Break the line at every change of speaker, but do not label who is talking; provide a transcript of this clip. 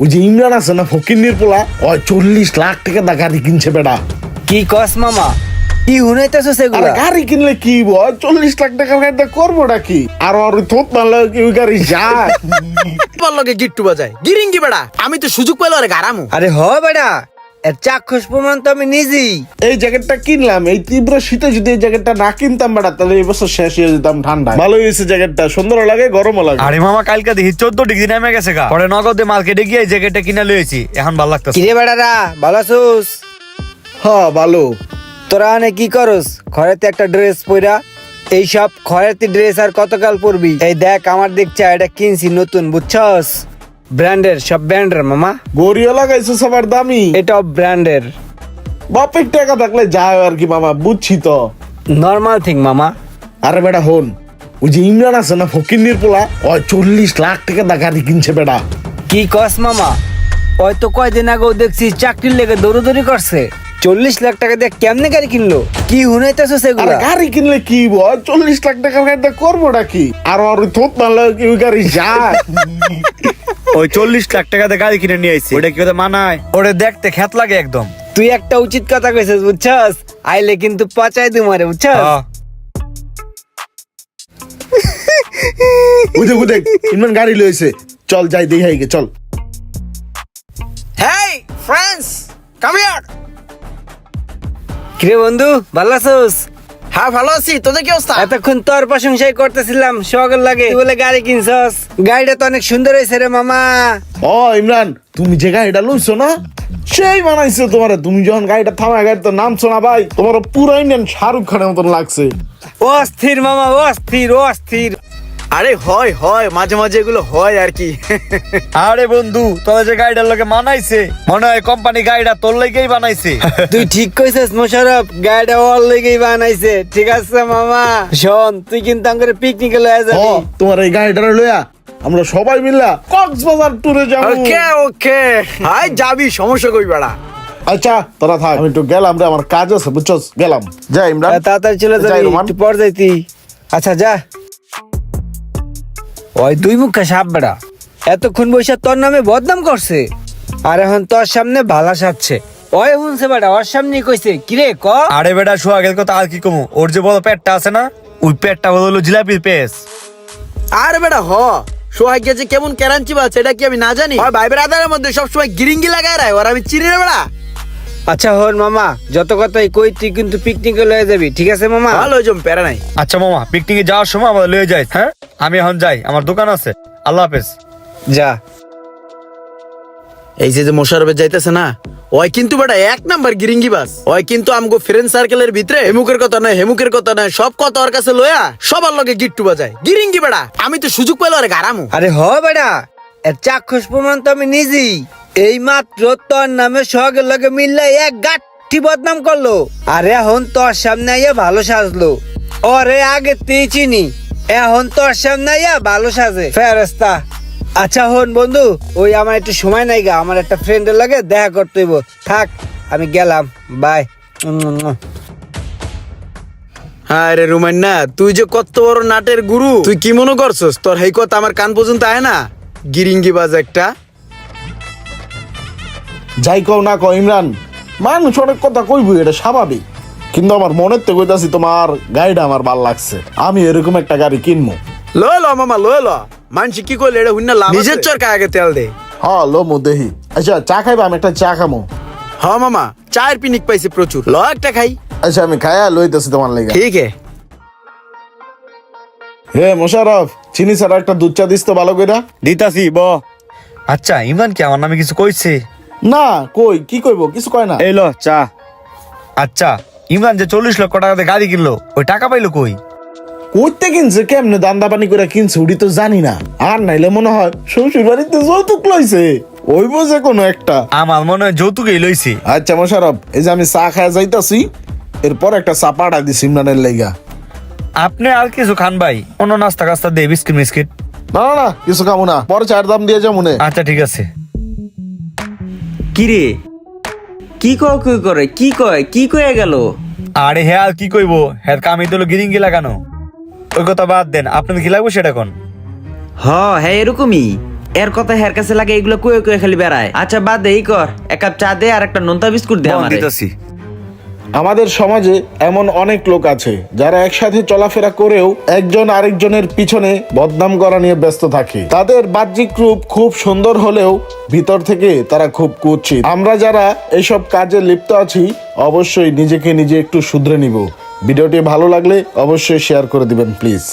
ওই যে ইমরান আছে না ফকিন্নির পোলা ওই চল্লিশ লাখ টাকা দা গাড়ি কিনছে বেটা।
কি কস মামা? কি হুনাইতেছো সেগুলো?
গাড়ি কিনলে কি বল চল্লিশ লাখ টাকার গাড়িটা করব নাকি? আর আর থোপ মারলে কি ওই গাড়ি যায়।
লগে গিট্টু বাজায়। গিরিঙ্গি বেড়া আমি তো সুযোগ পেল আরে গারামু
আরে হ বেটা এর চাক্ষুষ প্রমাণ তো আমি নিজেই।
এই জ্যাকেটটা কিনলাম এই তীব্র শীতে যদি এই জ্যাকেটটা না কিনতাম বেটা তাহলে এই বছর শেষ হয়ে যেতাম ঠান্ডা ভালো হয়েছে জ্যাকেটটা সুন্দর লাগে গরমও লাগে।
আরে মামা কালকে দেখি চোদ্দ ডিগ্রি নেমে গেছে গা। পরে নগদে মার্কেটে গিয়ে এই জ্যাকেটটা কিনে লয়েছি এখন ভালো লাগতেছে।
কিরে বেটারা ভালো আছোস?
হ্যাঁ ভালো।
তোরা অনেক কি করস? খরেতে একটা ড্রেস পইরা এই সব খরেতে ড্রেস আর কতকাল পরবি? এই দেখ আমার দেখছে এটা কিনছি নতুন বুঝছস? ব্র্যান্ডের সব ব্র্যান্ডের মামা।
গড়িয়া লাগাইছে সবার দামি।
এটাও ব্র্যান্ডের।
বাপের টাকা থাকলে যায় আর কি মামা বুঝছি তো।
নর্মাল থিং মামা।
আরে বেটা হন ওই যে ইমরান আছে না ফকিন্নির পোলা ওই চল্লিশ লাখ টাকা দা গাড়ি কিনছে বেটা।
কি কস মামা? ওই তো কয়দিন আগেও দেখছি চাকরির লেগে দৌড়দৌড়ি করছে। চল্লিশ লাখ টাকা দিয়ে কেমনে গাড়ি কিনলো? কি হুনাইতেছো
আরে গাড়ি কিনলে কি বল চল্লিশ লাখ টাকার গাড়িটা করবোটা কি? আর ওর থোত মারলে কি ওই গাড়ি যায়।
ওই চল্লিশ লাখ টাকাতে গাড়ি কিনে নিয়ে আইছি। ওটা কি ওদের মানায়? ওটা দেখতে খ্যাত লাগে একদম।
তুই একটা উচিত কথা কইছিস বুঝছস? আইলে কিন্তু পচাই দু মারে বুঝছস?
হ্যাঁ।
বুঝে বুঝে ইমরান গাড়ি লইছে চল যাই দেখাই গে চল।
Hey friends come here.
কিরে বন্ধু ভালো আছোস?
হ্যাঁ ভালো আছি। তোদের কি অবস্থা?
এতক্ষণ তোর প্রশংসাই করতেছিলাম সকল লাগে। তুই বলে গাড়ি কিনছস? গাড়িটা তো অনেক সুন্দর হয়েছে রে মামা।
ও ইমরান তুমি যে গাড়িটা লইছো না সেই বানাইছে তোমার। তুমি যখন গাড়িটা থামা গাড়িতে নাম শোনা ভাই তোমার পুরো ইন্ডিয়ান শাহরুখ খানের মতন লাগছে।
অস্থির মামা অস্থির অস্থির।
আরে হয় হয় মাঝে মাঝে এগুলো হয় আর কি।
আরে বন্ধু তোদের যে গাড়িটার লোকে মানাইছে মনে হয় কোম্পানি গাড়িটা তোর লেগেই বানাইছে।
তুই ঠিক কইছিস মোশারফ গাড়িটা ওর লেগেই বানাইছে ঠিক আছে মামা? শোন তুই কিন্তু আমাকে পিকনিকে লয়ে
ও
যাবি
তোমার এই গাড়িটা লইয়া আমরা সবাই মিল্লা কক্সবাজার ট্যুরে যাব।
ওকে ওকে। হাই যাবি সমস্যা কই বেড়া।
আচ্ছা তোরা থাক। আমি একটু গেলাম রে আমার কাজ আছে বুঝছস? গেলাম। যাই ইমরান।
তাড়াতাড়ি চলে
যাই,
যাবি একটু পর যাইতি। আচ্ছা যা। ওই দুই মুখা সাপ বেড়া। এতক্ষণ বৈশা তোর নামে বদনাম করছে। আর এখন তোর সামনে ভালা সাজছে। ওই শুনছে বেড়া ওর সামনে কইছে কিরে ক?
আরে বেটা সোহাগের কথা আর কি কমু? ওর যে বড় পেটটা আছে না ওই পেটটা হলো জিলাপির পেস।
আরে বেটা হ। সোহাগ যে কেমন কেরাঞ্চি বাজ এটা কি আমি না জানি? ভাই ব্রাদারের মধ্যে সবসময় গিরিঙ্গি লাগায় রায় ওর আমি চিনি রে বেড়া।
আচ্ছা হন মামা যত কথাই কই তুই কিন্তু পিকনিকে লয়ে যাবি ঠিক আছে মামা?
ভালো জম প্যারা নাই।
আচ্ছা মামা পিকনিকে যাওয়ার সময় আমাদের লয়ে যাই হ্যাঁ? আমি এখন যাই আমার দোকান আছে। আল্লাহ হাফেজ।
যা।
এই যে যে মোশারফে যাইতেছে না ওই কিন্তু বেটা এক নাম্বার গিরিঙ্গি বাস। ওই কিন্তু আমগো ফ্রেন্ড সার্কেলের ভিতরে হেমুকের কথা নয় হেমুকের কথা নয় সব কথা ওর কাছে লয়া সবার লগে গিট্টু বাজায় গিরিঙ্গি বেড়া আমি তো সুযোগ পেল আরে গারামু।
আরে হ বেটা এর চাক্ষুষ প্রমাণ তো আমি নিজেই। এই মাত্র তোর নামে সঙ্গে লগে মিললে এক গাঠি বদনাম করল। আর এখন তোর সামনে আইয়া ভালো সাজলো। ওরে আগে তুই চিনি, এখন তোর সামনে আইয়া ভালো সাজে। ফেরস্তা আচ্ছা হন বন্ধু, ওই আমার একটু সময় নাই গা, আমার একটা ফ্রেন্ডের লাগে দেখা করতে হইব। থাক, আমি গেলাম। বাই।
আরে রুমান না তুই যে কত বড় নাটের গুরু। তুই কি মনে করছস, তোর হেই কথা আমার কান পর্যন্ত আয় না? গিরিঙ্গি বাজ একটা।
যাই কও না কও ইমরান মানুষ অনেক কথা কইবি এটা স্বাভাবিক। কিন্তু আমার মনের তো কইতাছি তোমার গাড়িটা আমার ভালো লাগছে। আমি এরকম একটা গাড়ি কিনবো।
লয় ল মামা লয় ল। মানসি কি করলে এটা হুন্না লাভ নিজের চরকা আগে তেল দে।
হ লো মু দেহি। আচ্ছা চা খাইবা? আমি একটা চা খামো।
হ মামা চায়ের পিনিক পাইছি প্রচুর। ল একটা খাই।
আচ্ছা আমি খায়া লইতেছি তোমার লেগে।
ঠিক হে
হে মোশারফ চিনি ছাড়া একটা দুধ চা দিস তো ভালো কইরা।
দিতাছি ব। আচ্ছা ইমরান কি আমার নামে কিছু কইছে?
না কই? কি কইবো? কিছু কয় না।
এই লো চা। আচ্ছা ইমরান যে চল্লিশ লক্ষ টাকাতে গাড়ি কিনলো ওই টাকা পাইলো কই?
কইতে কিনছে কেমনে দান্দা পানি করে কিনছে উড়ি তো জানি না। আর নাইলে মনে হয় শ্বশুর বাড়িতে যৌতুক লইছে। ওই বোঝে কোনো একটা।
আমার মনে হয় যৌতুকেই লইছে।
আচ্ছা মোশারফ এই যে আমি চা খায়া যাইতাছি এরপর একটা চা পাড়া দিছি ইমরানের লেগা
আপনি আর কিছু খান ভাই অন্য নাস্তা কাস্তা দে বিস্কিট মিস্কিট
না না না কিছু খামো না। পরে চার দাম দিয়ে যাব নে।
আচ্ছা ঠিক আছে।
কিরে? কি কয় কি করে? কি কয়? কি কয়ে গেল?
আরে হ্যাঁ আর কি কইবো? হ্যাঁ কামি দিল গিরিঙ্গি লাগানো ওই কথা বাদ দেন আপনার কি লাগবো সেটা কোন?
হ হে এরকমই। এর কথা হের কাছে লাগে এগুলো কুয়ে কুয়ে খালি বেড়ায়। আচ্ছা বাদ দে এই কর। এক কাপ চা দে আর একটা নোনতা বিস্কুট দে আমারে।
দিতেছি।
আমাদের সমাজে এমন অনেক লোক আছে যারা একসাথে চলাফেরা করেও একজন আরেকজনের পিছনে বদনাম করা নিয়ে ব্যস্ত থাকে। তাদের বাহ্যিক রূপ খুব সুন্দর হলেও ভিতর থেকে তারা খুব কুৎসিত। আমরা যারা এইসব কাজে লিপ্ত আছি, অবশ্যই নিজেকে নিজে একটু শুধরে নিব। ভিডিওটি ভালো লাগলে অবশ্যই শেয়ার করে দিবেন, প্লিজ।